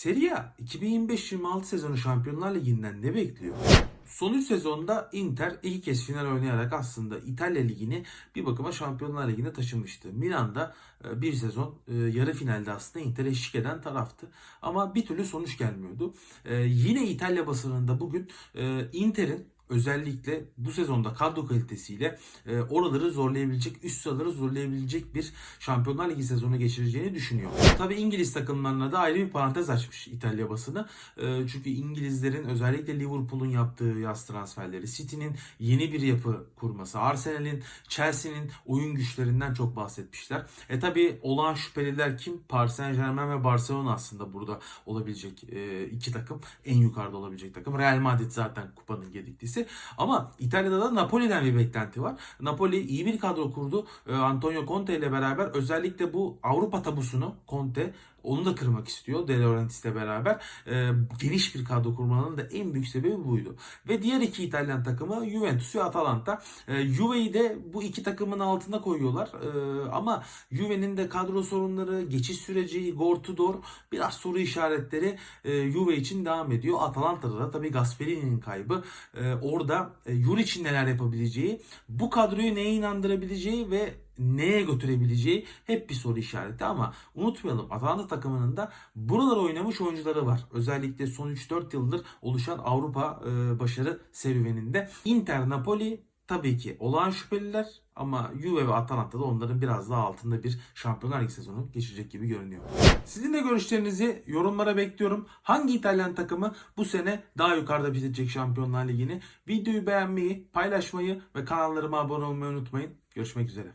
Serie A 2025-26 sezonu Şampiyonlar Ligi'nden ne bekliyor? Son 3 sezonda Inter ilk kez final oynayarak aslında İtalya Ligi'ni bir bakıma Şampiyonlar Ligi'ne taşımıştı. Milan'da e, bir sezon e, yarı finalde aslında Inter'e eşlik eden taraftı. Ama bir türlü sonuç gelmiyordu. E, Yine İtalya basınında bugün Inter'in özellikle bu sezonda kadro kalitesiyle e, oraları zorlayabilecek, üst sıraları zorlayabilecek bir Şampiyonlar Ligi sezonu geçireceğini düşünüyor. Tabii İngiliz takımlarına da ayrı bir parantez açmış İtalya basını. E, çünkü İngilizlerin özellikle Liverpool'un yaptığı yaz transferleri, City'nin yeni bir yapı kurması, Arsenal'in, Chelsea'nin oyun güçlerinden çok bahsetmişler. E tabii olağan şüpheliler kim? Paris Saint Germain ve Barcelona aslında burada olabilecek e, iki takım. En yukarıda olabilecek takım. Real Madrid zaten kupanın gediklisi. Ama İtalya'da da Napoli'den bir beklenti var. Napoli iyi bir kadro kurdu. E, Antonio Conte ile beraber özellikle bu Avrupa tabusunu Conte onu da kırmak istiyor De Laurentiis'le beraber. E, geniş bir kadro kurmanın da en büyük sebebi buydu. Ve diğer iki İtalyan takımı Juventus ve Atalanta. E, Juve'yi de bu iki takımın altına koyuyorlar. E, ama Juve'nin de kadro sorunları, geçiş süreci, Igor Tudor biraz soru işaretleri e, Juve için devam ediyor. Atalanta'da da tabii Gasperini'nin kaybı. E, orada e, Juric'in neler yapabileceği, bu kadroyu neye inandırabileceği ve neye götürebileceği hep bir soru işareti ama unutmayalım Atalanta takımının da buralar oynamış oyuncuları var. Özellikle son 3-4 yıldır oluşan Avrupa e, başarı serüveninde. Inter, Napoli tabii ki olağan şüpheliler ama Juve ve Atalanta da onların biraz daha altında bir Şampiyonlar Ligi sezonu geçecek gibi görünüyor. Sizin de görüşlerinizi yorumlara bekliyorum. Hangi İtalyan takımı bu sene daha yukarıda bitirecek Şampiyonlar Ligi'ni? Videoyu beğenmeyi, paylaşmayı ve kanallarıma abone olmayı unutmayın. Görüşmek üzere.